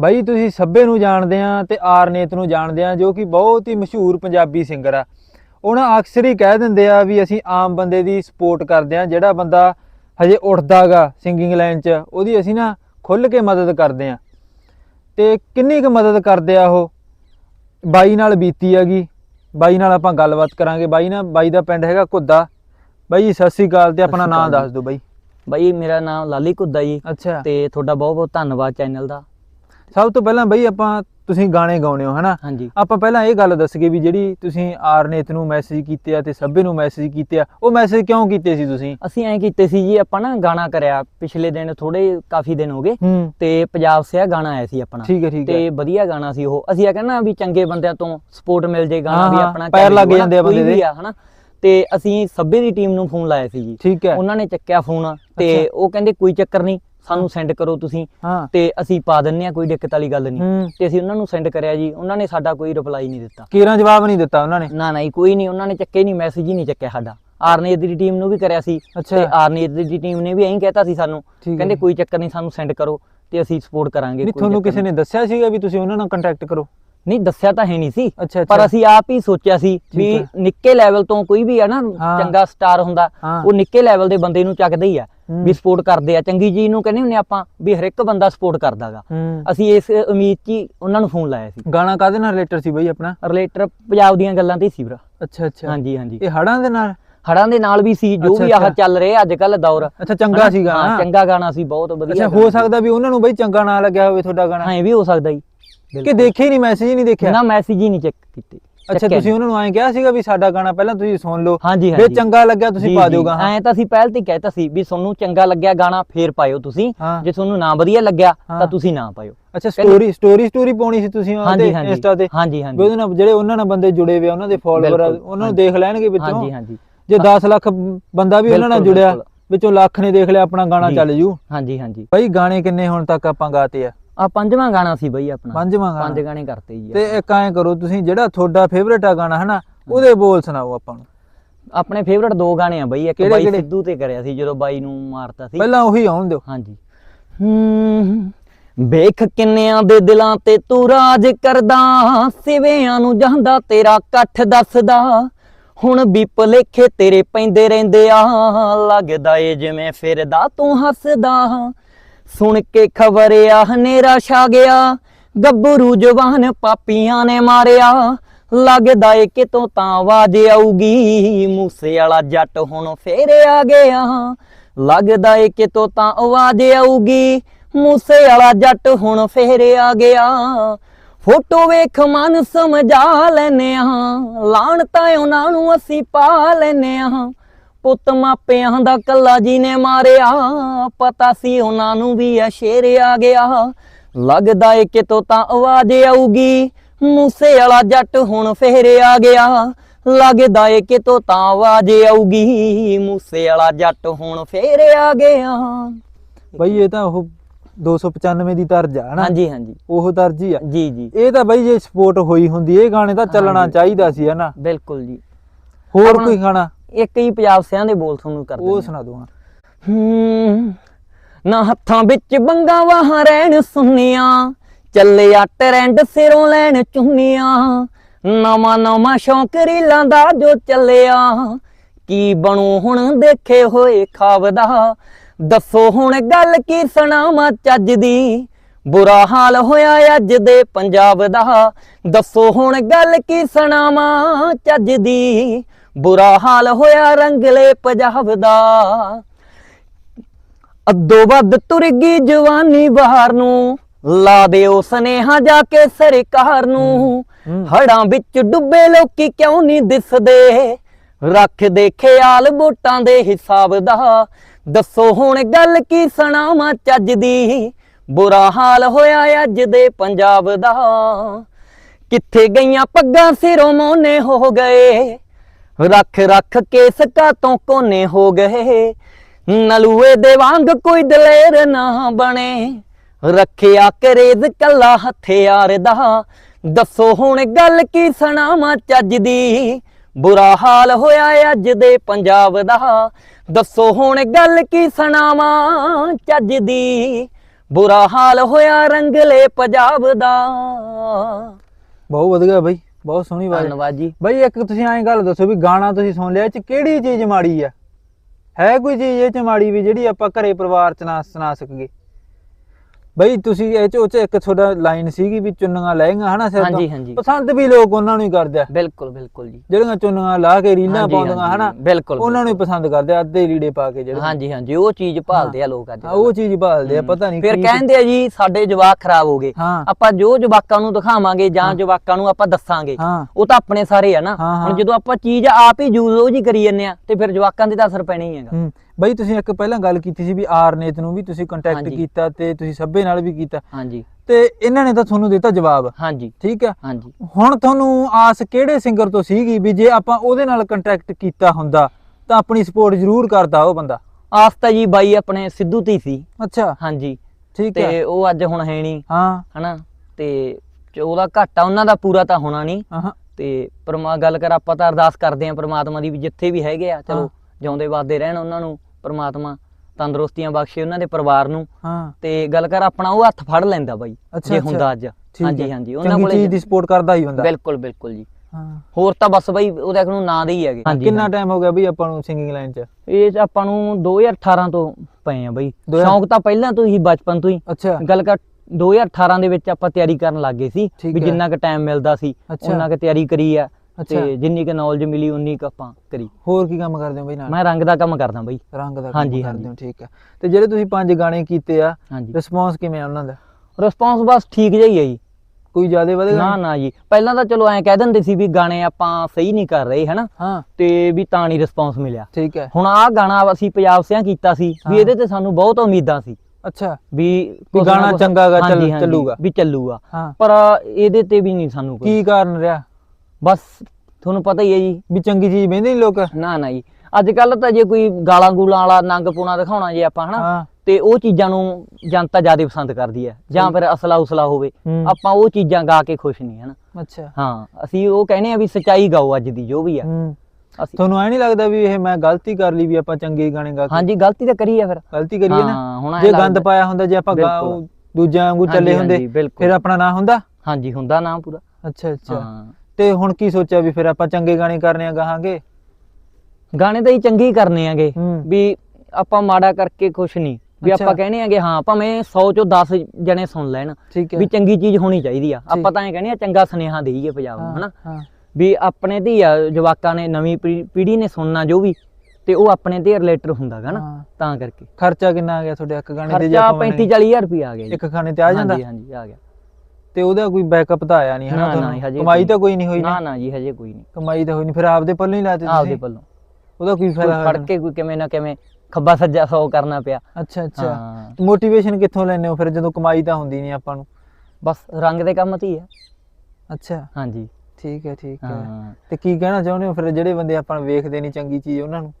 ਬਾਈ ਤੁਸੀਂ ਸੱਬੇ ਨੂੰ ਜਾਣਦੇ ਆ ਤੇ ਆਰਨੇਤ ਨੂੰ ਜਾਣਦੇ ਆ ਜੋ ਕਿ ਬਹੁਤ ਹੀ ਮਸ਼ਹੂਰ ਪੰਜਾਬੀ ਸਿੰਗਰ ਆ। ਉਹਨਾਂ ਅਕਸਰ ਹੀ ਕਹਿ ਦਿੰਦੇ ਆ ਵੀ ਅਸੀਂ ਆਮ ਬੰਦੇ ਦੀ ਸਪੋਰਟ ਕਰਦੇ ਆ ਜਿਹੜਾ ਬੰਦਾ ਹਜੇ ਉੱਠਦਾਗਾ ਸਿੰਗਿੰਗ ਲਾਈਨ 'ਚ ਉਹਦੀ ਅਸੀਂ ਨਾ ਖੁੱਲ ਕੇ ਮਦਦ ਕਰਦੇ ਆ। ਤੇ ਕਿੰਨੀ ਕੁ ਮਦਦ ਕਰਦੇ ਆ ਉਹ? ਬਾਈ ਨਾਲ ਬੀਤੀ ਹੈਗੀ। ਬਾਈ ਨਾਲ ਆਪਾਂ ਗੱਲਬਾਤ ਕਰਾਂਗੇ। ਬਾਈ ਨਾ ਬਾਈ ਦਾ ਪਿੰਡ ਹੈਗਾ ਘੁੱਦਾ। ਬਾਈ ਸਤਿ ਸ੍ਰੀ ਅਕਾਲ ਤੇ ਆਪਣਾ ਨਾਮ ਦੱਸ ਦਿਓ ਬਾਈ। ਬਾਈ ਮੇਰਾ ਨਾਮ ਲਾਲੀ ਕੁੱਦਾ ਜੀ। ਅੱਛਾ। ਤੇ ਤੁਹਾਡਾ ਬਹੁਤ ਬਹੁਤ ਧੰਨਵਾਦ ਚੈਨਲ ਦਾ। ਸਭ ਤੋਂ ਪਹਿਲਾਂ ਬਈ ਆਪਾਂ ਤੁਸੀਂ ਗਾਣੇ ਗਾਉਣੇ ਹੋ ਹਨਾ? ਹਾਂਜੀ। ਆਪਾਂ ਪਹਿਲਾਂ ਇਹ ਗੱਲ ਦੱਸਗੇ ਵੀ ਜਿਹੜੀ ਤੁਸੀਂ ਆਰਨੇਤ ਨੂੰ ਮੈਸੇਜ ਕੀਤੇ ਆ ਤੇ ਸੱਭੇ ਨੂੰ ਮੈਸੇਜ ਕੀਤੇ ਆ ਉਹ ਮੈਸੇਜ ਕਿਉਂ ਕੀਤੇ ਸੀ ਤੁਸੀਂ? ਅਸੀਂ ਐਂ ਕੀਤੇ ਸੀ ਜੀ ਆਪਾਂ ਨਾ ਗਾਣਾ ਕਰਿਆ ਪਿਛਲੇ ਦਿਨ ਥੋੜੇ ਕਾਫੀ ਦਿਨ ਹੋ ਗਏ ਤੇ ਪੰਜਾਬ ਸਿਆ ਗਾਣਾ ਆਇਆ ਸੀ ਆਪਣਾ। ਠੀਕ ਹੈ ਠੀਕ ਹੈ। ਤੇ ਵਧੀਆ ਗਾਣਾ ਸੀ ਉਹ। ਅਸੀਂ ਇਹ ਕਹਿੰਦਾ ਵੀ ਚੰਗੇ ਬੰਦਿਆਂ ਤੋਂ ਸਪੋਰਟ ਮਿਲ ਜੇ ਗਾਣਾ ਵੀ ਆਪਣਾ ਪੈਰ ਲੱਗ ਜਾਂਦੇ ਆ ਬੰਦੇ ਦੇ। ਹਨਾ? ਤੇ ਅਸੀਂ ਸੱਭੇ ਦੀ ਟੀਮ ਨੂੰ ਫੋਨ ਲਾਇਆ ਸੀ ਜੀ। ਠੀਕ ਹੈ। ਉਹਨਾਂ ਨੇ ਚੱਕਿਆ ਫੋਨ ਤੇ। ਉਹ ਕਹਿੰਦੇ ਕੋਈ ਚੱਕਰ ਨਹੀਂ ਸਾਨੂੰ ਸੈਂਡ ਕਰੋ ਤੁਸੀਂ ਹਾਂ। ਤੇ ਅਸੀਂ ਪਾ ਦਿੰਨੇ ਆ ਕੋਈ ਦਿੱਕਤ ਵਾਲੀ ਗੱਲ ਨਹੀਂ। ਤੇ ਅਸੀਂ ਉਹਨਾਂ ਨੂੰ ਸੈਂਡ ਕਰਿਆ ਜੀ ਉਹਨਾਂ ਨੇ ਸਾਡਾ ਕੋਈ ਰਿਪਲਾਈ ਨਹੀਂ ਦਿੱਤਾ। ਕੀਰਾਂ ਜਵਾਬ ਨਹੀਂ ਦਿੱਤਾ ਉਹਨਾਂ ਨੇ? ਨਾ ਨਾ ਜੀ, ਕੋਈ ਨਹੀਂ ਉਹਨਾਂ ਨੇ ਚੱਕੇ ਨਹੀਂ ਮੈਸੇਜ ਹੀ ਨਹੀਂ ਚੱਕਿਆ ਸਾਡਾ। ਆਰਨੀਤ ਦੀ ਟੀਮ ਨੂੰ ਵੀ ਕਰਿਆ ਸੀ। ਤੇ ਆਰਨੀਤ ਦੀ ਟੀਮ ਨੇ ਵੀ ਐਂ ਕਹਿਤਾ ਸੀ ਸਾਨੂੰ। ਕਹਿੰਦੇ ਕੋਈ ਚੱਕਰ ਨਹੀਂ ਸਾਨੂੰ ਸੈਂਡ ਕਰੋ ਤੇ ਅਸੀਂ ਸਪੋਰਟ ਕਰਾਂਗੇ ਕੋਈ ਤੁਹਾਨੂੰ ਕਿਸੇ ਨੇ ਦੱਸਿਆ ਸੀਗਾ ਵੀ ਤੁਸੀਂ ਉਹਨਾਂ ਨਾਲ ਕੰਟੈਕਟ ਕਰੋ? ਨਹੀਂ ਦੱਸਿਆ ਤਾਂ ਹੈ ਨਹੀਂ ਸੀ। ਅੱਛਾ ਪਰ ਅਸੀਂ ਆਪ ਹੀ ਸੋਚਿਆ ਸੀ ਵੀ। ਨਿੱਕੇ ਲੈਵਲ ਤੋਂ ਕੋਈ ਵੀ ਹੈ ਨਾ ਹਾਂ। ਚੰਗਾ ਸਟਾਰ ਹੁੰਦਾ ਹਾਂ। ਉਹ ਨਿੱਕੇ ਲੈਵਲ ਦੇ ਬੰਦੇ ਨੂੰ ਚੱਕਦਾ ਹੀ ਆ ਹੂੰ। ਵੀ ਸਪੋਰਟ ਕਰਦੇ ਆ। ਚੰਗੀ ਚੀਜ਼ ਨੂੰ ਕਹਿੰਦੇ ਹੁੰਨੇ ਆਪਾਂ ਵੀ ਹਰ ਇੱਕ ਬੰਦਾ ਸਪੋਰਟ ਕਰਦਾਗਾ ਹੂੰ। ਅਸੀਂ ਇਸ ਉਮੀਦ 'ਚ ਹੀ ਉਹਨਾਂ ਨੂੰ ਫੋਨ ਲਾਇਆ ਸੀ। ਗਾਣਾ ਕਾਦੇ ਨਾਲ ਰਿਲੇਟਡ ਸੀ ਬਈ ਆਪਣਾ? ਰਿਲੇਟਰ ਪੰਜਾਬ ਦੀਆਂ ਗੱਲਾਂ ਤੇ ਹੀ ਸੀ ਵੀਰਾ ਅੱਛਾ ਅੱਛਾ। ਹਾਂਜੀ ਹਾਂਜੀ। ਇਹ ਹੜਾਂ ਦੇ ਨਾਲ? ਹੜਾਂ ਦੇ ਨਾਲ ਵੀ ਸੀ ਜੋ ਅੱਛਾ, ਵੀ ਆਹ ਅੱਛਾ। ਚੱਲ ਰਿਹਾ ਅੱਜ ਕੱਲ ਦੌਰ। ਅੱਛਾ ਚੰਗਾ? ਸੀਗਾ ਹਾਂ ਚੰਗਾ ਗਾਣਾ ਸੀ ਬਹੁਤ ਵਧੀਆ ਅੱਛਾ ਹੋ ਗਾਣਾ ਸਕਦਾ ਵੀ ਉਹਨਾਂ ਨੂੰ ਬਈ ਚੰਗਾ ਨਾ ਲੱਗਿਆ ਹੋਵੇ ਤੁਹਾਡਾ। ਗਾਣਾ। ਹਾਂ ਇਹ ਵੀ ਹੋ ਸਕਦਾ ਜੀ। ਕਿ ਦੇਖੇ ਨਹੀਂ ਮੈਸੇਜ ਹੀ ਨਹੀਂ ਦੇਖਿਆ? ਨਾ ਮੈਸੇਜ ਹੀ ਨਹੀਂ ਚੈੱਕ ਕੀਤੇ। ਅੱਛਾ ਤੁਸੀਂ ਉਹਨਾਂ ਨੂੰ ਐਂ ਕਿਹਾ ਸੀਗਾ ਵੀ ਸਾਡਾ ਗਾਣਾ ਪਹਿਲਾਂ ਤੁਸੀਂ ਸੁਣ ਲਓ। ਹਾਂਜੀ ਜੇ ਚੰਗਾ ਲੱਗਿਆ ਤੁਸੀਂ ਪਾ ਜੀ। ਦਿਓ ਗਾਣਾ ਐਂ ਤਾਂ ਅਸੀਂ ਪਹਿਲ ਤੇ ਕਹਿਤਾ ਸੀ ਵੀ ਤੁਹਾਨੂੰ ਚੰਗਾ ਲੱਗਿਆ ਗਾਣਾ ਫੇਰ ਪਾਇਓ ਤੁਸੀਂ। ਜੇ ਤੁਹਾਨੂੰ ਨਾ ਵਧੀਆ ਲੱਗਿਆ। ਤਾਂ ਤੁਸੀਂ ਨਾ ਪਾਇਓ। ਅੱਛਾ ਸਟੋਰੀ ਸਟੋਰੀ ਸਟੋਰੀ ਪਾਉਣੀ ਸੀ ਤੁਸੀਂ ਉਹਦੇ ਇੰਸਟਾ ਤੇ। ਹਾਂਜੀ ਹਾਂਜੀ। ਉਹਦੇ ਨਾਲ ਜਿਹੜੇ ਉਹਨਾਂ ਨਾਲ ਬੰਦੇ ਜੁੜੇ ਹੋਏ ਉਹਨਾਂ ਦੇ ਫਾਲੋਅਰ ਉਹਨਾਂ ਨੂੰ। ਦੇਖ ਲੈਣਗੇ ਵਿੱਚੋਂ। ਹਾਂਜੀ ਹਾਂਜੀ। ਜੇ 10 ਲੱਖ ਬੰਦਾ ਵੀ ਉਹਨਾਂ ਨਾਲ ਜੁੜਿਆ। ਵਿੱਚੋਂ ਲੱਖ ਨੇ ਦੇਖ ਲਿਆ ਆਪਣਾ ਗਾਣਾ। ਚੱਲ ਜੂ। ਹਾਂਜੀ ਹਾਂਜੀ। ਬਈ ਗਾਣੇ ਕਿੰਨੇ ਹੁਣ ਤੱਕ ਆਪਾਂ ਗਾਤੇ ਆ? ਆ ਪੰਜਵਾਂ ਗਾਣਾ ਸੀ ਬਈ ਆਪਣਾ। ਪੰਜਵਾਂ ਪੰਜ ਗਾਣਾ ਗਾਣੇ ਕਰਤੇ ਜੀ ਤੇ। ਇੱਕ ਐਂ ਕਰੋ ਤੁਸੀਂ ਜਿਹੜਾ ਤੁਹਾਡਾ ਫੇਵਰੇਟ ਆ ਗਾਣਾ ਹਨਾ ਉਹਦੇ ਬੋਲ ਸੁਣਾਓ ਆਪਾਂ ਨੂੰ। ਆਪਣੇ ਫੇਵਰਟ ਦੋ ਗਾਣੇ ਆ ਬਈ ਇੱਕ ਬਾਈ? ਸਿੱਧੂ ਤੇ ਕਰਿਆ ਸੀ ਜਦੋਂ ਬਾਈ ਨੂੰ ਮਾਰਤਾ ਸੀ। ਪਹਿਲਾਂ ਉਹੀ ਆਉਣ ਦਿਓ। ਹਾਂਜੀ। ਹੂੰ ਵੇਖ ਕਿੰਨਿਆਂ ਦੇ ਦਿਲਾਂ ਤੇ ਤੂੰ ਰਾਜ ਕਰਦਾ ਸਿਵਿਆਂ ਨੂੰ ਜਾਂਦਾ ਤੇਰਾ ਇਕੱਠ ਦੱਸਦਾ। ਹੁਣ ਵੀ ਭੁਲੇਖੇ ਤੇਰੇ ਪੈਂਦੇ ਰਹਿੰਦੇ ਆ ਲੱਗਦਾ ਏ ਜਿਵੇਂ ਫਿਰਦਾ ਤੂੰ ਹੱਸਦਾ। ਸੁਣ ਕੇ ਖਬਰ ਆ, ਹਨੇਰਾ ਛਾ ਗਿਆ। ਗੱਭਰੂ ਜਵਾਨ ਪਾਪੀਆਂ ਨੇ ਮਾਰਿਆ। ਲੱਗਦਾ ਏ ਕਿਤੋਂ ਤਾਂ ਆਵਾਜ਼ ਆਊਗੀ। ਮੂਸੇ ਵਾਲਾ ਜੱਟ ਹੁਣ ਫੇਰ ਆ ਗਿਆ। ਲੱਗਦਾ ਏ ਕਿਤੋਂ ਤਾਂ ਆਵਾਜ਼ ਆਊਗੀ। ਮੂਸੇ ਵਾਲਾ ਜੱਟ ਹੁਣ ਫੇਰ ਆ ਗਿਆ। ਫੋਟੋ ਵੇਖ ਮਨ ਸਮਝਾ ਲੈਨੇ ਆ। ਲਾਣ ਤਾਂ ਉਹਨਾਂ ਨੂੰ ਅਸੀਂ ਪਾ ਲੈਨੇ ਆ। ਪੁੱਤ ਮਾਪਿਆਂ ਦਾ ਕੱਲਾ ਜੀ ਨੇ ਮਾਰਿਆ। ਪਤਾ ਸੀ ਉਹਨਾਂ ਨੂੰ ਵੀ ਇਹ ਸ਼ੇਰ ਆ ਗਿਆ। ਲੱਗਦਾ ਏ ਕਿਤੋਂ ਤਾਂ ਆਵਾਜ਼ ਆਊਗੀ। ਮੂਸੇ ਵਾਲਾ ਜੱਟ ਹੁਣ ਫੇਰ ਆ ਗਿਆ। ਲੱਗਦਾ ਏ ਕਿਤੋਂ ਤਾਂ ਆਵਾਜ਼ ਆਊਗੀ। ਮੂਸੇ ਵਾਲਾ ਜੱਟ ਹੁਣ ਫੇਰ ਆ ਗਿਆ। ਬਈ ਇਹ ਤਾਂ ਉਹ 295 ਦੀ ਤਰਜ ਆ ਹਨਾ? ਹਾਂਜੀ ਹਾਂਜੀ। ਉਹ ਤਰਜ ਹੀ ਆ। ਜੀ ਜੀ। ਇਹ ਤਾਂ ਬਈ ਜੇ ਸਪੋਰਟ ਹੋਈ ਹੁੰਦੀ ਇਹ ਗਾਣੇ ਤਾਂ ਚੱਲਣਾ। ਚਾਹੀਦਾ ਸੀ ਹਨਾ? ਬਿਲਕੁਲ ਜੀ। ਹੋਰ ਕੋਈ ਗਾਣਾ? ਇੱਕ ਹੀ ਪੰਜਾਬ ਸਿਆਂ ਦੇ ਬੋਲ ਤੁਹਾਨੂੰ ਕਰ ਉਹ ਸੁਣਾ ਦੋ ਹਾਂ ਹੂੰ ਨਾ ਹੱਥਾਂ ਵਿੱਚ ਬੰਗਾ ਵਾਹਾਂ ਰਹਿਣ ਸੁੰਨੀਆਂ ਚੱਲਿਆ ਟ੍ਰੈਂਡ ਸਿਰੋਂ ਲੈਣ ਚੁੰਨੀਆਂ ਨਵਾਂ ਨਵਾਂ ਸ਼ੌਂਕ ਰੀਲਾਂ ਦਾ ਜੋ ਚੱਲਿਆ ਕੀ ਬਣੂ ਹੁਣ ਦੇਖੇ ਹੋਏ ਖਾਵਦਾ ਦੱਸੋ ਹੁਣ ਗੱਲ ਕੀ ਸੁਣਾਵਾਂ ਚੱਜ ਦੀ? ਬੁਰਾ ਹਾਲ ਹੋਇਆ ਅੱਜ ਦੇ ਪੰਜਾਬ ਦਾ। ਦੱਸੋ ਹੁਣ ਗੱਲ ਕੀ ਸੁਣਾਵਾਂ ਚੱਜ ਦੀ? ਬੁਰਾ ਹਾਲ ਹੋਇਆ ਰੰਗਲੇ ਪੰਜਾਬ ਦਾ। ਅੱਧੋ ਵੱਧ ਤੁਰ ਗਈ ਜਵਾਨੀ ਬਾਹਰ ਨੂੰ ਲਾ ਦਿਓ ਸਨੇਹਾ ਜਾ ਕੇ ਸਰਕਾਰ ਨੂੰ। ਹੜਾਂ ਵਿੱਚ ਡੁੱਬੇ ਲੋਕੀ ਕਿਉਂ ਨਹੀਂ ਦਿਸਦੇ? ਰੱਖਦੇ ਖਿਆਲ ਵੋਟਾਂ ਦੇ ਹਿਸਾਬ ਦਾ। ਦੱਸੋ ਹੁਣ ਗੱਲ ਕੀ ਸੁਣਾਵਾਂ ਚੱਜ ਦੀ? ਬੁਰਾ ਹਾਲ ਹੋਇਆ ਅੱਜ ਦੇ ਪੰਜਾਬ ਦਾ। ਕਿੱਥੇ ਗਈਆਂ ਪੱਗਾਂ ਸਿਰੋਂ ਮੋਨੇ ਹੋ ਗਏ। ਰੱਖ ਰੱਖ ਕੇ ਸਕਾ ਤੋਂ ਕੋਨੇ ਹੋ ਗਏ। ਨਲੂਏ ਦੇ ਵਾਂਗ ਕੋਈ ਦਲੇਰ ਨਾ ਬਣੇ। ਰੱਖਿਆ ਕਰੇਜ਼ ਕੱਲਾ ਹਥਿਆਰ ਦਾ। ਦੱਸੋ ਹੁਣ ਗੱਲ ਕੀ ਸੁਣਾਵਾਂ ਚੱਜ ਦੀ। ਬੁਰਾ ਹਾਲ ਹੋਇਆ ਅੱਜ ਦੇ ਪੰਜਾਬ ਦਾ। ਦੱਸੋ ਹੁਣ ਗੱਲ ਕੀ ਸੁਣਾਵਾਂ ਚੱਜ ਦੀ। ਬੁਰਾ ਹਾਲ ਹੋਇਆ ਰੰਗਲੇ ਪੰਜਾਬ ਦਾ। ਬਹੁਤ ਵਧੀਆ ਬਈ। ਬਹੁਤ ਸੋਹਣੀ ਆਵਾਜ਼। ਧੰਨਵਾਦ ਜੀ। ਬਾਈ ਇੱਕ ਤੁਸੀਂ ਐਂ ਗੱਲ ਦੱਸੋ ਵੀ ਗਾਣਾ ਤੁਸੀਂ ਸੁਣ ਲਿਆ ਇਹ ਚ ਕਿਹੜੀ ਚੀਜ਼ ਮਾੜੀ ਆ? ਹੈ ਕੋਈ ਚੀਜ਼ ਇਹ ਚ ਮਾੜੀ ਵੀ ਜਿਹੜੀ ਆਪਾਂ ਘਰੇ ਪਰਿਵਾਰ ਚ ਨਾ ਸੁਣਾ ਸਕੀਏ? ਬਾਈ ਤੁਸੀਂ ਇਹ ਚ ਉਹ ਚ ਇੱਕ ਤੁਹਾਡਾ ਲਾਈਨ ਸੀਗੀ ਵੀ ਚੁੰਨੀਆਂ ਲੈਂਗਾ ਹਨਾ ਸਿਰ ਤੋਂ? ਹਾਂਜੀ ਹਾਂਜੀ। ਪਸੰਦ ਵੀ ਲੋਕ ਉਹਨਾਂ ਨੂੰ ਹੀ ਕਰਦੇ ਆ। ਬਿਲਕੁਲ ਬਿਲਕੁਲ ਜੀ। ਜਿਹੜੀਆਂ ਚੁੰਨੀਆਂ ਲਾ ਕੇ ਰੀਲਾਂ ਹਾਂਜੀ, ਪਾਉਂਦੀਆਂ ਹਾਂਜੀ, ਹਨਾ ਬਿਲਕੁਲ ਉਹਨਾਂ ਨੂੰ ਹੀ ਪਸੰਦ ਕਰਦੇ ਆ ਅੱਧੇ ਲੀੜੇ ਪਾ ਕੇ ਜਿਹੜੇ। ਹਾਂਜੀ ਹਾਂਜੀ ਉਹ ਚੀਜ਼ ਭਾਲਦੇ ਆ ਲੋਕ ਅੱਜ ਹਾਂ, ਉਹ ਚੀਜ਼ ਭਾਲਦੇ ਆ ਪਤਾ ਨਹੀਂ ਫਿਰ ਕਹਿੰਦੇ ਆ ਜੀ ਸਾਡੇ ਜਵਾਕ ਖਰਾਬ ਹੋ ਗਏ। ਹਾਂ। ਆਪਾਂ ਜੋ ਜਵਾਕਾਂ ਨੂੰ ਦਿਖਾਵਾਂਗੇ ਜਾਂ ਜਵਾਕਾਂ ਨੂੰ ਆਪਾਂ ਦੱਸਾਂਗੇ ਹਾਂ। ਉਹ ਤਾਂ ਆਪਣੇ ਸਾਰੇ ਆ ਨਾ। ਹਾਂ, ਹਾਂ। ਹੁਣ ਜਦੋਂ ਆਪਾਂ ਚੀਜ਼ ਆਪ ਹੀ ਯੂਜ਼ ਉਹ ਜੀ ਕਰੀ ਜੰਨੇ ਆ ਤੇ ਫਿਰ ਜਵਾਕਾਂ ਦੇ ਤਾਂ ਅਸਰ ਪੈਣਾ ਹੀ ਹੈਗਾ। ਹੂੰ। ਬਾਈ ਤੁਸੀਂ ਇੱਕ ਪਹਿਲਾਂ ਗੱਲ ਕੀਤੀ ਸੀ ਵੀ ਆਰਨੇਤ ਨੂੰ ਵੀ ਤੁਸੀਂ ਕੰਟੈਕਟ ਹਾਂਜੀ। ਕੀਤਾ ਤੇ ਤੁਸੀਂ ਸੱਭੇ ਨਾਲ ਵੀ ਕੀਤਾ। ਹਾਂਜੀ। ਤੇ ਇਹਨਾਂ ਨੇ ਤਾਂ ਤੁਹਾਨੂੰ ਦਿੱਤਾ ਜਵਾਬ। ਹਾਂਜੀ। ਠੀਕ ਹੈ? ਹਾਂਜੀ। ਹੁਣ ਤੁਹਾਨੂੰ ਆਸ ਕਿਹੜੇ ਸਿੰਗਰ ਤੋਂ ਸੀਗੀ ਵੀ ਜੇ ਆਪਾਂ ਉਹਦੇ ਨਾਲ ਕੰਟੈਕਟ ਕੀਤਾ ਹੁੰਦਾ ਤਾਂ ਆਪਣੀ ਸਪੋਰਟ ਜ਼ਰੂਰ ਕਰਦਾ ਉਹ ਬੰਦਾ। ਆਸ ਤਾਂ ਜੀ ਬਾਈ ਆਪਣੇ ਸਿੱਧੂ ਤੀ ਸੀ। ਅੱਛਾ। ਹਾਂਜੀ। ਠੀਕ ਹੈ। ਤੇ ਉਹ ਅੱਜ ਹੁਣ ਹੈ ਨਹੀਂ। ਹਾਂ। ਹਨਾ? ਤੇ ਚ- ਉਹਦਾ ਘਾਟਾ ਉਹਨਾਂ ਦਾ ਪੂਰਾ ਤਾਂ ਹੋਣਾ ਨਹੀਂ। ਹਾਂ। ਤੇ ਪਰਮਾ ਗੱਲ ਕਰ ਆਪਾਂ ਤਾਂ ਅਰਦਾਸ ਕਰਦੇ ਆਂ ਪ੍ਰਮਾਤਮਾ ਦੀ ਵੀ ਜਿੱਥੇ ਵੀ ਹੈਗੇ ਆ ਹਾਂ। ਚਲੋ ਜਿਉਂਦੇ ਵਾਦੇ ਰਹਿਣ ਉਹਨਾਂ ਨੂੰ। ਪ੍ਰਮਾਤਮਾ ਤੰਦਰੁਸਤੀਆਂ ਬਖਸ਼ੇ ਉਹਨਾਂ ਦੇ ਪਰਿਵਾਰ ਨੂੰ ਹਾਂ ਤੇ ਗੱਲ ਕਰ ਆਪਣਾ ਉਹ ਹੱਥ ਫੜ ਲੈਂਦਾ ਬਾਈ ਜੇ। ਹੁੰਦਾ ਅੱਜ ਹਾਂਜੀ। ਹਾਂਜੀ ਉਹਨਾਂ ਚੰਗੀ ਚੀਜ਼ ਦੀ ਕੋਲੇ ਸਪੋਰਟ ਕਰਦਾ ਹੀ ਹੁੰਦਾ ਬਿਲਕੁਲ ਬਿਲਕੁਲ ਜੀ ਹਾਂ ਹੋਰ ਤਾਂ ਬਸ ਬਾਈ ਉਹਦੇ ਨੂੰ ਨਾਂ ਦੇ ਹੀ ਹੈਗੇ ਕਿੰਨਾ। ਟਾਈਮ ਹੋ ਗਿਆ ਬਈ ਆਪਾਂ ਨੂੰ ਸਿੰਗਿੰਗ ਲਾਈਨ 'ਚ ਇਹ ਆਪਾਂ ਨੂੰ 2018 ਤੋਂ ਪਏ ਆ ਬਾਈ ਸ਼ੌਂਕ ਤਾਂ ਪਹਿਲਾਂ ਤੋਂ ਹੀ ਬਚਪਨ ਤੋਂ ਹੀ ਗੱਲ ਕਰ 2018 ਦੇ ਵਿੱਚ ਆਪਾਂ ਤਿਆਰੀ ਕਰਨ ਲੱਗ ਗਏ ਸੀ ਵੀ। ਜਿੰਨਾ ਕੁ ਟਾਈਮ ਮਿਲਦਾ ਸੀ। ਉਹਨਾਂ ਕੁ ਤਿਆਰੀ ਕਰੀ ਆ। ਤੇ ਜਿੰਨੀ ਕੁ ਨੌਲੇਜ ਮਿਲੀ ਉਨੀ ਕੁ ਆਪਾਂ ਕਰੀ। ਹੋਰ ਕੀ ਕੰਮ ਕਰਦੇ ਹੋ ਬਈ ਨਾਲ? ਮੈਂ ਰੰਗ ਦਾ ਕੰਮ ਕਰਦਾ ਬਾਈ। ਰੰਗ ਦਾ ਕੰਮ ਕਰਦੇ ਹੋ ਠੀਕ ਹੈ। ਤੇ ਜਿਹੜੇ ਤੁਸੀਂ ਪੰਜ ਗਾਣੇ ਕੀਤੇ ਆ ਰਿਸਪੌਂਸ ਕਿਵੇਂ ਆ ਉਹਨਾਂ ਦਾ? ਰਿਸਪੌਂਸ ਬਸ ਠੀਕ ਜਿਹਾ ਹੀ ਜੀ। ਕੋਈ ਜ਼ਿਆਦਾ ਵਧੇਗਾ ਨਾ ਨਾ ਜੀ। ਪਹਿਲਾਂ ਤਾਂ ਚਲੋ ਐਂ ਕਹਿ ਦਿੰਦੇ ਸੀ ਵੀ ਗਾਣੇ ਆਪਾਂ ਸਹੀ ਨਹੀਂ ਕਰ ਰਹੇ ਹਨਾ? ਤੇ ਵੀ ਤਾਂ ਨਹੀਂ ਰਿਸਪੌਂਸ ਮਿਲਿਆ। ਠੀਕ ਹੈ। ਹੁਣ ਆਹ ਗਾਣਾ ਅਸੀਂ ਪੰਜਾਬ ਸਿਆਂ ਕੀਤਾ ਸੀ। ਵੀ ਇਹਦੇ ਤੇ ਸਾਨੂੰ ਬਹੁਤ ਉਮੀਦਾਂ ਸੀ। ਅੱਛਾ। ਵੀ ਗਾਣਾ ਕੁਛ- ਚੰਗਾ ਗਾ, ਚੱਲ- ਹਾਂਜੀ, ਹਾਂਜੀ, ਚੱਲੂਗਾ। ਵੀ ਚੱਲੂਗਾ। ਪਰ ਇਹਦੇ ਤੇ ਵੀ ਨਹੀਂ ਸਾਨੂੰ ਕੋਈ ਕੀ ਕਾਰਨ ਰਿਹਾ? ਬਸ ਤੁਹਾਨੂੰ ਪਤਾ ਹੀ ਹੈ ਜੀ। ਵੀ ਚੰਗੀ ਚੀਜ਼ ਬਹਿੰਦੇ ਨਹੀਂ ਲੋਕ। ਨਾ ਨਾ ਜੀ। ਅੱਜ ਕੱਲ ਤਾਂ ਜੇ ਕੋਈ ਗਾਲਾਂ ਗੂਲਾਂ ਵਾਲਾ ਨੰਗ ਪੂਣਾ ਦਿਖਾਉਣਾ ਜੇ ਆਪਾਂ ਹਨਾ? ਤੇ ਉਹ ਚੀਜ਼ਾਂ ਨੂੰ ਜਨਤਾ ਜ਼ਿਆਦਾ ਪਸੰਦ ਕਰਦੀ ਹੈ। ਜਾਂ ਫਿਰ ਅਸਲਾ ਉਸਲਾ ਹੋਵੇ। ਆਪਾਂ ਉਹ ਚੀਜ਼ਾਂ ਗਾ ਕੇ ਖੁਸ਼ ਨਹੀਂ ਹਨਾ? ਅੱਛਾ। ਹਾਂ ਅਸੀਂ ਉਹ ਕਹਿੰਦੇ ਆ ਵੀ ਸਚਾਈ ਗਾਓ ਅੱਜ ਦੀ ਜੋ ਵੀ ਆ। ਤੁਹਾਨੂੰ ਐ ਨਹੀਂ ਲੱਗਦਾ ਵੀ ਇਹ ਮੈਂ ਗਲਤੀ ਕਰ ਲਈ ਵੀ ਆਪਾਂ ਚੰਗੇ ਗਾਣੇ ਗਾ ਕੇ? ਹਾਂਜੀ ਗਲਤੀ ਤਾਂ ਕਰੀ ਆ ਫਿਰ। ਗਲਤੀ ਨਾ। ਹਾਂ, ਹੁਣ ਐਂ ਜੇ ਗੰਦ ਪਾਇਆ ਹੁੰਦਾ ਜੇ ਆਪਾਂ ਦੂਜਿਆਂ ਵਾਂਗੂ ਚੱਲੇ ਹੁੰਦੇ। ਫਿਰ ਆਪਣਾ ਨਾਂ ਹੁੰਦਾ? ਹਾਂਜੀ ਹੁੰਦਾ ਨਾ ਪੂਰਾ। ਅੱਛਾ ਅੱਛਾ। ਹਾਂ। ਤੇ ਹੁਣ ਕੀ ਸੋਚਿਆ ਵੀ ਫਿਰ ਆਪਾਂ ਚੰਗੇ ਗਾਣੇ ਕਰਨੇ ਆ ਗਾਹਾਂਗੇ? ਗਾਣੇ ਤਾਂ ਹੀ ਚੰਗੇ ਹੀ ਕਰਨੇ ਆਗੇ ਹੂੰ। ਵੀ ਆਪਾਂ ਮਾੜਾ ਕਰਕੇ ਖੁਸ਼ ਨਹੀਂ। ਵੀ ਅੱਛਾ। ਆਪਾਂ ਕਹਿੰਦੇ ਆਗੇ ਹਾਂ ਭਾਵੇਂ 100 ਚੋਂ 10 ਜਣੇ ਸੁਣ ਲੈਣ ਠੀਕ ਹੈ। ਵੀ ਚੰਗੀ ਚੀਜ਼ ਹੋਣੀ ਚਾਹੀਦੀ ਆ। ਆਪਾਂ ਤਾਂ ਇਹ ਕਹਿੰਦੇ ਆ ਚੰਗਾ ਸੁਨੇਹਾ ਦੇਈਏ ਪੰਜਾਬ ਨੂੰ ਹਨਾ? ਹਾਂ। ਵੀ ਆਪਣੇ ਤੇ ਹੀ ਆ ਜਵਾਕਾਂ ਨੇ ਨਵੀਂ ਪੀ- ਪੀੜ੍ਹੀ ਨੇ ਸੁਣਨਾ ਜੋ ਵੀ ਤੇ ਉਹ ਆਪਣੇ ਤੇ ਰਿਲੇਟਡ ਹੁੰਦਾਗਾ ਨਾ ਹਾਂ। ਤਾਂ ਕਰਕੇ। ਖਰਚਾ ਕਿੰਨਾ ਆ ਗਿਆ ਤੁਹਾਡੇ ਇੱਕ ਗਾਣੇ ਤੇ ਖਰਚਾ ਆਪਾਂ 35 40000 ਰੁਪਏ ਆ ਗਿਆ ਜੀ। ਇੱਕ ਗਾਣੇ ਤੇ ਆ ਜਾਂਦਾ? ਹਾਂਜੀ ਹਾਂਜੀ ਆ ਗਿਆ। ਤੇ ਉਹਦਾ ਕੋਈ ਬੈਕਅਪ ਤਾਂ ਆਇਆ ਨਹੀਂ ਨਾ, ਹਨਾ ਨਾ, ਹਜੇ ਕਮਾਈ ਤਾਂ ਕੋਈ ਨਹੀਂ ਹੋਈ ਨਾ ਨਾ ਜੀ ਹਜੇ ਕੋਈ ਨਹੀਂ। ਕਮਾਈ ਤਾਂ ਹੋਈ ਨਹੀਂ। ਫਿਰ ਆਪਦੇ ਪੱਲੋਂ ਹੀ ਲਾਤੇ ਆਪਦੇ ਤੁਸੀਂ ਪੱਲੋਂ। ਉਹਦਾ ਕੋਈ ਫਾਇਦਾ ਫੜ ਕੇ ਕੋਈ ਕਿਵੇਂ ਨਾ ਕਿਵੇਂ ਖੱਬਾ ਸੱਜਾ ਸੌ ਕਰਨਾ ਪਿਆ। ਅੱਛਾ ਅੱਛਾ। ਮੋਟੀਵੇਸ਼ਨ ਕਿੱਥੋਂ ਲੈਂਦੇ ਹੋ ਫਿਰ ਜਦੋਂ ਕਮਾਈ ਤਾਂ ਹੁੰਦੀ ਨਹੀਂ ਆਪਾਂ ਨੂੰ? ਬਸ ਰੰਗ ਦੇ ਕੰਮ ਤੇ ਹੀ ਆ। ਅੱਛਾ। ਹਾਂਜੀ। ਠੀਕ ਹੈ ਠੀਕ ਹੈ। ਹਾਂ। ਤੇ ਕੀ ਕਹਿਣਾ ਚਾਹੁੰਦੇ ਹੋ ਫਿਰ ਜਿਹੜੇ ਬੰਦੇ ਆਪਾਂ ਨੂੰ ਵੇਖਦੇ ਨਹੀਂ ਚੰਗੀ ਚੀਜ਼ ਉਹਨਾਂ ਨੂੰ?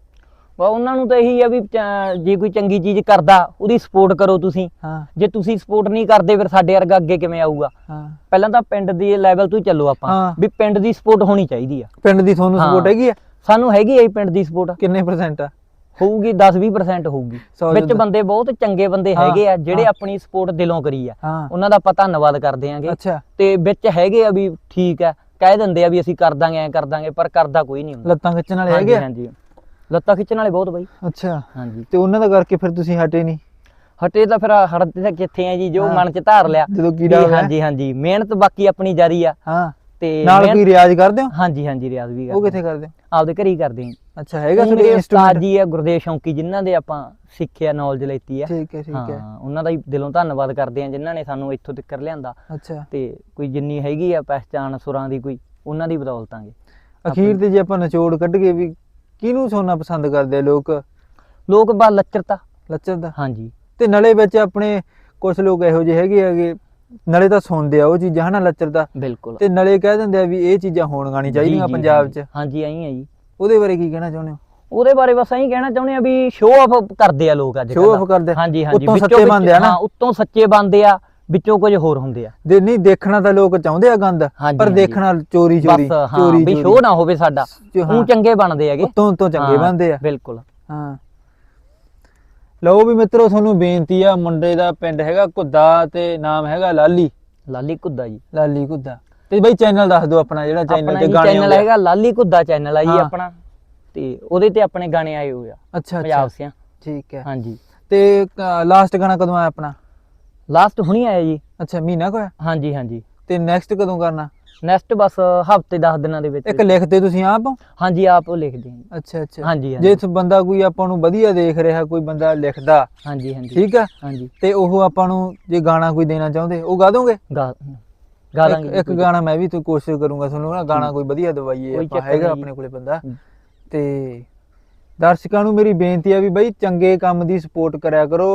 ਵਾ ਉਹਨਾਂ ਨੂੰ ਤਾਂ ਇਹੀ ਆ ਵੀ ਚ- ਜੇ ਕੋਈ ਚੰਗੀ ਚੀਜ਼ ਕਰਦਾ ਉਹਦੀ ਸਪੋਰਟ ਕਰੋ ਤੁਸੀਂ। ਹਾਂ। ਜੇ ਤੁਸੀਂ ਸਪੋਰਟ ਨਹੀਂ ਕਰਦੇ ਫਿਰ ਸਾਡੇ ਵਰਗਾ ਅੱਗੇ ਕਿਵੇਂ ਆਊਗਾ? ਹਾਂ। ਪਹਿਲਾਂ ਤਾਂ ਪਿੰਡ ਦੀ ਲੈਵਲ ਤੋਂ ਹੀ ਚੱਲੋ ਆਪਾਂ। ਵੀ ਪਿੰਡ ਦੀ ਸਪੋਰਟ ਹੋਣੀ ਚਾਹੀਦੀ ਆ। ਪਿੰਡ ਦੀ ਤੁਹਾਨੂੰ ਹਾਂ। ਸਪੋਰਟ ਹੈਗੀ ਆ? ਸਾਨੂੰ ਹੈਗੀ ਆ ਜੀ ਪਿੰਡ ਦੀ ਸਪੋਰਟ ਕਿੰਨੇ ਪਰਸੈਂਟ ਆ? ਹੋਊਗੀ 10-20% ਹੋਊਗੀ। ਸੌ ਵਿੱਚ ਚੋਂ ਬੰਦੇ ਬਹੁਤ ਚੰਗੇ ਬੰਦੇ ਹਾਂ, ਹੈਗੇ ਆ ਜਿਹੜੇ ਹਾਂ। ਆਪਣੀ ਸਪੋਰਟ ਦਿਲੋਂ ਕਰੀ ਆ। ਹਾਂ। ਉਹਨਾਂ ਦਾ ਆਪਾਂ ਧੰਨਵਾਦ ਕਰਦੇ ਆਂਗੇ। ਅੱਛਾ। ਤੇ ਵਿੱਚ ਹੈਗੇ ਆ ਵੀ ਠੀਕ ਆ। ਕਹਿ ਦਿੰਦੇ ਆ ਵੀ ਅਸੀਂ ਕਰ ਦਾਂਗੇ ਐ ਕਰ ਦਾਂਗੇ ਪਰ ਕਰਦਾ ਕੋਈ ਨਹੀਂ ਹੁੰਦਾ। ਲੱਤਾਂ ਖਿੱਚਣ ਵਾਲੇ ਹਾਂਜੀ ਹੈਗੇ ਆ? ਹਾਂਜੀ। ਲੱਤਾਂ ਖਿੱਚਣ ਵਾਲੇ ਬਹੁਤ ਬਾਈ। ਅੱਛਾ। ਹਾਂਜੀ। ਤੇ ਉਹਨਾਂ ਦਾ ਕਰਕੇ ਫਿਰ ਤੁਸੀਂ ਹਟੇ ਨਹੀਂ? ਹਟੇ ਤਾਂ ਫਿਰ ਹਟਦੇ ਤਾਂ ਕਿੱਥੇ ਆ ਜੀ ਜੋ। ਮਨ ਚ ਧਾਰ ਲਿਆ। ਜਦੋਂ ਕੀੜਾ ਹੋਇਆ ਹਾਂਜੀ ਹਾਂਜੀ। ਮਿਹਨਤ ਬਾਕੀ ਆਪਣੀ ਜਾਰੀ ਆ। ਹਾਂ। ਤੇ ਨਾਲ ਕੋਈ ਰਿਆਜ਼ ਕਰਦੇ ਹੋ? ਹਾਂਜੀ ਹਾਂਜੀ ਰਿਆਜ਼ ਵੀ ਉਹ ਕਰਦੇ ਕਿੱਥੇ ਕਰਦੇ? ਆਪਦੇ ਘਰੇ ਹੀ ਕਰਦੇ ਆ ਅੱਛਾ ਹੈਗਾ ਉਹ ਤੁਹਾਡੇ ਉਸਤਾਦ ਜੀ ਆ ਗੁਰਦੇਵ ਸ਼ੌਂਕੀ ਜਿਨ੍ਹਾਂ ਦੇ ਆਪਾਂ ਸਿੱਖਿਆ ਨੌਲੇਜ ਲੈਤੀ ਆ। ਠੀਕ ਹੈ ਠੀਕ ਹੈ। ਹਾਂ ਉਹਨਾਂ ਦਾ ਹੀ ਦਿਲੋਂ ਧੰਨਵਾਦ ਕਰਦੇ ਆ ਜਿਨ੍ਹਾਂ ਨੇ ਸਾਨੂੰ ਇੱਥੋਂ ਤੱਕ ਲਿਆਂਦਾ। ਅੱਛਾ। ਤੇ ਕੋਈ ਜਿੰਨੀ ਹੈਗੀ ਆ ਪਹਿਚਾਣ ਸੁਰਾਂ ਦੀ ਕੋਈ ਉਹਨਾਂ ਦੀ ਬਦੌਲਤਾਂਗੇ ਅਖੀਰ ਤੇ ਜੇ ਆਪਾਂ ਨਿਚੋੜ ਕੱਢ ਕੇ ਵੀ ਕਿਹਨੂੰ ਸੁਣਨਾ ਪਸੰਦ ਕਰਦੇ ਆ ਲੋਕ? ਲੋਕ ਬਾ ਲੱਚਰਤਾ। ਲੱਚਰ ਦਾ ਹਾਂਜੀ। ਤੇ ਨਲੇ ਵਿੱਚ ਆਪਣੇ ਕੁਝ ਲੋਕ ਇਹੋ ਜਿਹੇ ਹੈਗੇ ਆਗੇ ਨਲੇ ਤਾਂ ਸੁਣਦੇ ਆ ਉਹ ਚੀਜ਼ਾਂ ਹਨਾ ਲੱਚਰ ਦਾ ਬਿਲਕੁਲ। ਤੇ ਨਲੇ ਕਹਿ ਦਿੰਦੇ ਆ ਵੀ ਇਹ ਚੀਜ਼ਾਂ ਹੋਣਗੀਆਂ ਨਹੀਂ ਚਾਹੀਦੀਆਂ ਪੰਜਾਬ। 'ਚ। ਹਾਂਜੀ ਆਈ ਆ ਜੀ। ਉਹਦੇ ਬਾਰੇ ਕੀ ਕਹਿਣਾ ਚਾਹੁੰਦੇ ਹੋ? ਉਹਦੇ ਬਾਰੇ ਬਸ ਐਂ ਕਹਿਣਾ ਚਾਹੁੰਦੇ ਆ ਵੀ ਸ਼ੋਅ ਆਫ ਕਰਦੇ ਆ ਲੋਕ ਅੱਜ ਕੱਲ੍ਹ। off ਕਰਦੇ ਆ। ਹਾਂਜੀ ਹਾਂਜੀ। ਉੱਤੋਂ ਵਿੱਚੋਂ ਸੱਚੇ ਬਣਦੇ ਆ ਨਾ। ਹਾਂ ਉੱਤੋਂ ਸੱਚੇ ਬਣਦੇ ਆ। ਵਿੱਚੋਂ ਕੁਝ ਹੋਰ ਹੁੰਦੇ ਆ। ਦੇ ਨਹੀਂ ਦੇਖਣਾ ਤਾਂ ਲੋਕ ਚਾਹੁੰਦੇ ਆ ਗੰਦ ਹਾਂਜੀ, ਪਰ ਹਾਂਜੀ। ਦੇਖਣਾ ਚੋਰੀ ਚੋਰੀ ਬਸ ਹਾਂ ਚੋਰੀ ਵੀ ਸ਼ੋਅ ਨਾ ਹੋਵੇ ਸਾਡਾ। ਹਾਂ। ਉਹ ਚੰਗੇ ਬਣਦੇ ਹੈਗੇ। ਉਤੋਂ ਉਤੋਂ ਚੰਗੇ ਹਾਂ, ਬਣਦੇ ਆ। ਬਿਲਕੁਲ। ਹਾਂ। ਲਓ ਵੀ ਮਿੱਤਰੋ ਤੁਹਾਨੂੰ ਬੇਨਤੀ ਆ ਮੁੰਡੇ ਦਾ ਪਿੰਡ ਹੈਗਾ ਘੁੱਦਾ ਤੇ ਨਾਮ ਹੈਗਾ ਲਾਲੀ। ਲਾਲੀ ਕੁੱਦਾ ਜੀ। ਲਾਲੀ ਘੁੱਦਾ। ਤੇ ਬਾਈ ਚੈਨਲ ਦੱਸ ਦਿਓ ਆਪਣਾ ਜਿਹੜਾ ਚੈਨਲ ਆਪਣਾ ਤੇ ਜੀ ਗਾਣੇ ਚੈਨਲ ਆਉਂਦੇ ਆ। ਹੈਗਾ ਲਾਲੀ ਕੁੱਦਾ ਚੈਨਲ ਆ ਜੀ ਹਾਂ। ਆਪਣਾ। ਤੇ ਉਹਦੇ ਤੇ ਆਪਣੇ ਗਾਣੇ ਆਏ ਹੋਏ ਆ। ਅੱਛਾ ਪੰਜਾਬ ਅੱਛਾ ਸਿਆਂ। ਠੀਕ ਹੈ। ਹਾਂਜੀ। ਤੇ ਲਾਸਟ ਗਾਣਾ ਕਦੋਂ ਆਇਆ ਆਪਣਾ? ਲਾਸਟ ਹੁਣੀ ਆਇਆ ਜੀ। ਅੱਛਾ ਮਹੀਨਾ ਕੁ ਹੋਇਆ? ਹਾਂਜੀ ਹਾਂਜੀ। ਤੇ ਨੈਕਸਟ ਕਦੋਂ ਕਰਨਾ? ਨੈਕਸਟ ਬਸ ਹਫ਼ਤੇ 10 ਦਿਨਾਂ ਦੇ ਵਿੱਚ। ਇੱਕ ਲਿਖਦੇ ਤੁਸੀਂ ਆਪ? ਹਾਂਜੀ ਆਪ ਉਹ ਲਿਖਦੇ ਹਾਂ। ਅੱਛਾ ਅੱਛਾ। ਹਾਂਜੀ ਜੇ ਬੰਦਾ ਕੋਈ ਆਪਾਂ ਨੂੰ ਵਧੀਆ ਦੇਖ ਰਿਹਾ ਕੋਈ ਬੰਦਾ ਲਿਖਦਾ ਹਾਂਜੀ ਹਾਂਜੀ। ਠੀਕ ਆ? ਹਾਂਜੀ। ਤੇ ਉਹ ਆਪਾਂ ਨੂੰ ਜੇ ਗਾਣਾ ਕੋਈ ਦੇਣਾ ਚਾਹੁੰਦੇ ਉਹ ਗਾ ਦੋਗੇ? ਗਾ ਗਾ ਦਾਂਗੇ ਇੱਕ- ਗਾਣਾ ਮੈਂ ਵੀ ਤੇ ਕੋਸ਼ਿਸ਼ ਕਰੂੰਗਾ ਤੁਹਾਨੂੰ ਨਾ ਗਾਣਾ ਕੋਈ ਵਧੀਆ ਦਵਾਈਏ ਆਪਾਂ ਹੈਗਾ। ਆਪਣੇ ਕੋਲੇ ਬੰਦਾ। ਤੇ ਦਰਸ਼ਕਾਂ ਨੂੰ ਮੇਰੀ ਬੇਨਤੀ ਆ ਵੀ ਬਈ ਚੰਗੇ ਕੰਮ ਦੀ ਸਪੋਰਟ ਕਰਿਆ ਕਰੋ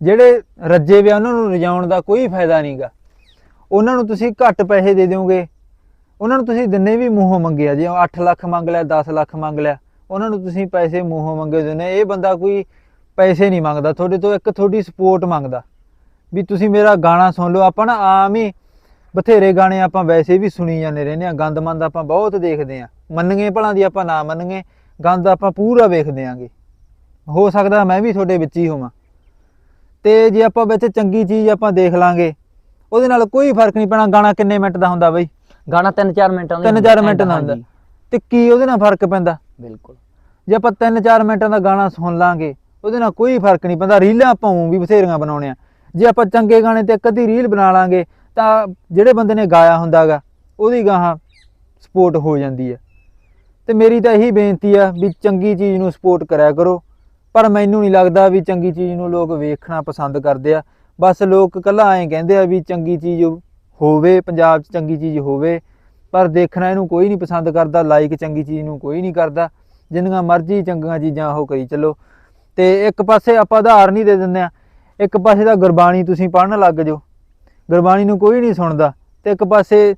ਜਿਹੜੇ ਰੱਜੇ ਵੇ ਉਹਨਾਂ ਨੂੰ ਰਜਾਉਣ ਦਾ ਕੋਈ ਫਾਇਦਾ ਨਹੀਂਗਾ। ਉਹਨਾਂ ਨੂੰ ਤੁਸੀਂ ਘੱਟ ਪੈਸੇ ਦੇ ਦਿਓਗੇ। ਉਹਨਾਂ ਨੂੰ ਤੁਸੀਂ ਦਿੰਨੇ ਵੀ ਮੂੰਹੋਂ ਮੰਗਿਆ ਜੇ 8 ਲੱਖ ਮੰਗ ਲਿਆ 10 ਲੱਖ ਮੰਗ ਲਿਆ, ਉਹਨਾਂ ਨੂੰ ਤੁਸੀਂ ਪੈਸੇ ਮੂੰਹੋਂ ਮੰਗੇ ਦਿੰਦੇ ਇਹ ਬੰਦਾ ਕੋਈ ਪੈਸੇ ਨਹੀਂ ਮੰਗਦਾ, ਤੁਹਾਡੇ ਤੋਂ ਇੱਕ ਤੁਹਾਡੀ ਸਪੋਰਟ ਮੰਗਦਾ। ਵੀ ਤੁਸੀਂ ਮੇਰਾ ਗਾਣਾ ਸੁਣ ਲਓ, ਆਪਾਂ ਨਾ ਆਮ ਹੀ ਬਥੇਰੇ ਗਾਣੇ ਆਪਾਂ ਵੈਸੇ ਵੀ ਸੁਣੀ ਜਾਂਦੇ ਰਹਿੰਦੇ ਆ ਗੰਦ ਮੰਦ ਆਪਾਂ ਬਹੁਤ ਦੇਖਦੇ ਆ ਮੰਨਗੇ ਭਲਾਂ ਦੀ ਆਪਾਂ ਨਾ ਮੰਨਗੇ ਗੰਦ ਆਪਾਂ ਪੂਰਾ ਵੇਖਦੇ ਆਂਗੇ ਹੋ ਸਕਦਾ ਮੈਂ ਵੀ ਤੁਹਾਡੇ ਵਿੱਚ ਹੀ ਹੋਵਾਂ। ਤੇ ਜੇ ਆਪਾਂ ਵਿੱਚ ਚੰਗੀ ਚੀਜ਼ ਆਪਾਂ ਦੇਖ ਲਾਂਗੇ ਉਹਦੇ ਨਾਲ ਕੋਈ ਫ਼ਰਕ ਨਹੀਂ ਪੈਣਾ ਗਾਣਾ ਕਿੰਨੇ ਮਿੰਟ ਦਾ ਹੁੰਦਾ ਬਈ। ਗਾਣਾ 3-4 ਮਿੰਟਾਂ ਦਾ ਹੀ 3-4 ਮਿੰਟ ਦਾ ਹੁੰਦਾ। ਤੇ ਕੀ ਉਹਦੇ ਨਾਲ ਫ਼ਰਕ ਪੈਂਦਾ? ਬਿਲਕੁਲ। ਜੇ ਆਪਾਂ 3-4 ਮਿੰਟਾਂ ਦਾ ਗਾਣਾ ਸੁਣ ਲਾਂਗੇ ਉਹਦੇ ਨਾਲ ਕੋਈ ਫ਼ਰਕ ਨਹੀਂ ਪੈਂਦਾ। ਰੀਲਾਂ ਆਪਾਂ ਊਂ ਵੀ ਬਥੇਰੀਆਂ ਬਣਾਉਣੇ ਆ ਜੇ ਆਪਾਂ ਚੰਗੇ ਗਾਣੇ ਤੇ ਇੱਕ ਅੱਧੀ ਰੀਲ ਬਣਾ ਲਾਂਗੇ ਤਾਂ ਜਿਹੜੇ ਬੰਦੇ ਨੇ ਗਾਇਆ ਹੁੰਦਾਗਾ ਉਹਦੀ ਗਾਹਾਂ ਸਪੋਰਟ ਹੋ ਜਾਂਦੀ ਹੈ ਤੇ ਮੇਰੀ ਤਾਂ ਇਹੀ ਬੇਨਤੀ ਆ ਵੀ ਚੰਗੀ ਚੀਜ਼ ਨੂੰ ਸਪੋਰਟ ਕਰਿਆ ਕਰੋ। ਪਰ ਮੈਨੂੰ ਨਹੀਂ ਲੱਗਦਾ ਵੀ ਚੰਗੀ ਚੀਜ਼ ਨੂੰ ਲੋਕ ਵੇਖਣਾ ਪਸੰਦ ਕਰਦੇ ਆ। ਬਸ ਲੋਕ ਕੱਲਾ ਐਂ ਕਹਿੰਦੇ ਆ ਵੀ ਚੰਗੀ ਚੀਜ਼ ਹੋਵੇ, ਪੰਜਾਬ 'ਚ ਚੰਗੀ ਚੀਜ਼ ਹੋਵੇ, ਪਰ ਦੇਖਣਾ ਇਹਨੂੰ ਕੋਈ ਨਹੀਂ ਪਸੰਦ ਕਰਦਾ ਲਾਈਕ ਚੰਗੀ ਚੀਜ਼ ਨੂੰ ਕੋਈ ਨਹੀਂ ਕਰਦਾ। ਜਿੰਨੀਆਂ ਮਰਜ਼ੀ ਚੰਗੀਆਂ ਚੀਜ਼ਾਂ ਉਹ ਕਰੀ ਚੱਲੋ। ਤੇ ਇੱਕ ਪਾਸੇ ਆਪਾਂ ਆਧਾਰ ਨਹੀਂ ਦੇ ਦਿੰਦੇ ਆ, ਇੱਕ ਪਾਸੇ ਦਾ ਗੁਰਬਾਣੀ ਤੁਸੀਂ ਪੜ੍ਹਨ ਲੱਗ ਜਾਓ। ਗੁਰਬਾਣੀ ਨੂੰ ਕੋਈ ਨਹੀਂ ਸੁਣਦਾ। ਤੇ ਇੱਕ ਪਾਸੇ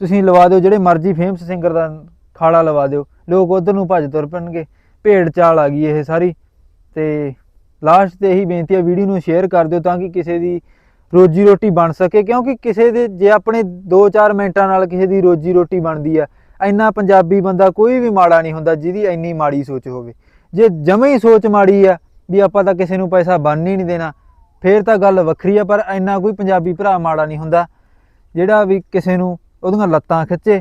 ਤੁਸੀਂ ਲਵਾ ਦਿਓ, ਜਿਹੜੇ ਮਰਜ਼ੀ ਫੇਮਸ ਸਿੰਗਰ ਦਾ ਖਾਲਾ ਲਵਾ ਦਿਓ। ਲੋਕ ਉਧਰ ਨੂੰ ਭੱਜ ਤੁਰ ਪੈਣਗੇ, ਭੇਡ ਚਾਲ ਆ ਗਈ ਇਹ ਸਾਰੀ। ਤੇ ਲਾਸਟ ਤੇ ਇਹੀ ਬੇਨਤੀ ਹੈ ਵੀਡੀਓ ਨੂੰ ਸ਼ੇਅਰ ਕਰ ਦਿਓ ਤਾਂ ਕਿ ਕਿਸੇ ਦੀ ਰੋਜੀ ਰੋਟੀ ਬਣ ਸਕੇ, ਕਿਉਂਕਿ ਕਿਸੇ ਦੇ, ਜੇ ਆਪਣੇ 2-4 ਮਿੰਟਾਂ ਨਾਲ ਕਿਸੇ ਦੀ ਰੋਜੀ ਰੋਟੀ ਬਣਦੀ ਆ, ਇੰਨਾ ਪੰਜਾਬੀ ਬੰਦਾ ਕੋਈ ਵੀ ਮਾੜਾ ਨਹੀਂ ਹੁੰਦਾ ਜਿਹਦੀ ਇੰਨੀ ਮਾੜੀ ਸੋਚ ਹੋਵੇ। ਜੇ ਜਮੇ ਹੀ ਸੋਚ ਮਾੜੀ ਆ ਵੀ ਆਪਾਂ ਤਾਂ ਕਿਸੇ ਨੂੰ ਪੈਸਾ ਬੰਨ ਹੀ ਨਹੀਂ ਦੇਣਾ, ਫੇਰ ਤਾਂ ਗੱਲ ਵੱਖਰੀ ਆ, ਪਰ ਇੰਨਾ ਕੋਈ ਪੰਜਾਬੀ ਭਰਾ ਮਾੜਾ ਨਹੀਂ ਹੁੰਦਾ, ਜਿਹੜਾ ਵੀ ਕਿਸੇ ਨੂੰ ਉਹਦੀਆਂ ਲੱਤਾਂ ਖਿੱਚੇ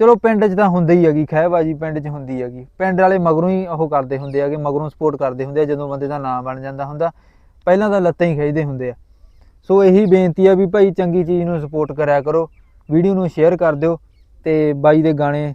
ਚਲੋ ਪਿੰਡ 'ਚ ਤਾਂ ਹੁੰਦੀ ਹੀ ਹੈਗੀ ਖਹਿਬਾਜੀ ਪਿੰਡ 'ਚ ਹੁੰਦੀ ਹੈਗੀ। ਪਿੰਡ ਵਾਲੇ ਮਗਰੋਂ ਹੀ ਉਹ ਕਰਦੇ ਹੁੰਦੇ ਆਗੇ ਮਗਰੋਂ ਸਪੋਰਟ ਕਰਦੇ ਹੁੰਦੇ ਆ ਜਦੋਂ ਬੰਦੇ ਦਾ ਨਾਮ ਬਣ ਜਾਂਦਾ ਹੁੰਦਾ ਪਹਿਲਾਂ ਤਾਂ ਲੱਤਾਂ ਹੀ ਖਿੱਚਦੇ ਹੁੰਦੇ ਆ। ਸੋ ਇਹੀ ਬੇਨਤੀ ਆ ਵੀ ਭਾਈ ਚੰਗੀ ਚੀਜ਼ ਨੂੰ ਸਪੋਰਟ ਕਰਿਆ ਕਰੋ ਵੀਡੀਓ ਨੂੰ ਸ਼ੇਅਰ ਕਰ ਦਿਓ ਤੇ ਬਾਈ ਦੇ ਗਾਣੇ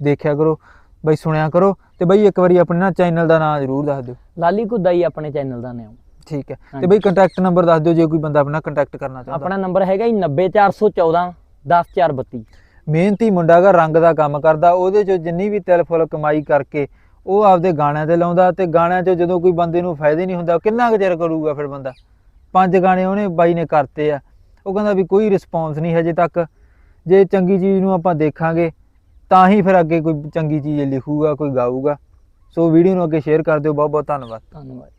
ਦੇਖਿਆ ਕਰੋ ਬਾਈ ਸੁਣਿਆ ਕਰੋ ਤੇ ਬਾਈ ਇੱਕ ਵਾਰੀ ਆਪਣੇ ਨਾ ਚੈਨਲ ਦਾ ਨਾਮ ਜ਼ਰੂਰ ਦੱਸ ਦਿਓ। ਲਾਲੀ ਕੁੱਦਾ ਹੀ ਆਪਣੇ ਚੈਨਲ ਦਾ ਨਾਮ। ਠੀਕ ਹੈ ਤੇ। ਬਾਈ ਕੰਟੈਕਟ ਨੰਬਰ ਦੱਸ ਦਿਓ ਜੇ ਕੋਈ ਬੰਦਾ ਆਪਣਾ ਕੰਟੈਕਟ ਕਰਨਾ ਚਾਹੁੰਦਾ। ਆਪਣਾ ਨੰਬਰ ਹੈਗਾ ਜੀ 90414 10432 ਮਿਹਨਤੀ ਮੁੰਡਾ ਗਾ ਰੰਗ ਦਾ ਕੰਮ ਕਰਦਾ, ਉਹਦੇ ਚੋਂ ਜਿੰਨੀ ਵੀ ਤਿਲ ਫੁੱਲ ਕਮਾਈ ਕਰਕੇ ਉਹ ਆਪਦੇ ਗਾਣਿਆਂ ਤੇ ਲਾਉਂਦਾ ਤੇ ਗਾਣਿਆਂ 'ਚ ਜਦੋਂ ਕੋਈ ਬੰਦੇ ਨੂੰ ਫਾਇਦੇ ਨਹੀਂ ਹੁੰਦਾ ਕਿੰਨਾ ਕੁ ਚਿਰ ਕਰੂਗਾ ਫਿਰ ਬੰਦਾ? ਪੰਜ ਗਾਣੇ ਉਹਨੇ ਬਾਈ ਨੇ ਕਰਤੇ ਆ, ਉਹ ਕਹਿੰਦਾ ਵੀ ਕੋਈ ਰਿਸਪੌਂਸ ਨਹੀਂ ਹਜੇ ਤੱਕ। ਜੇ ਚੰਗੀ ਚੀਜ਼ ਨੂੰ ਆਪਾਂ ਦੇਖਾਂਗੇ, ਤਾਂ ਹੀ ਫਿਰ ਅੱਗੇ ਕੋਈ ਚੰਗੀ ਚੀਜ਼ ਲਿਖੂਗਾ, ਕੋਈ ਗਾਊਗਾ। ਸੋ ਵੀਡੀਓ ਨੂੰ ਅੱਗੇ ਸ਼ੇਅਰ ਕਰ ਦਿਓ ਬਹੁਤ ਬਹੁਤ ਧੰਨਵਾਦ। ਧੰਨਵਾਦ।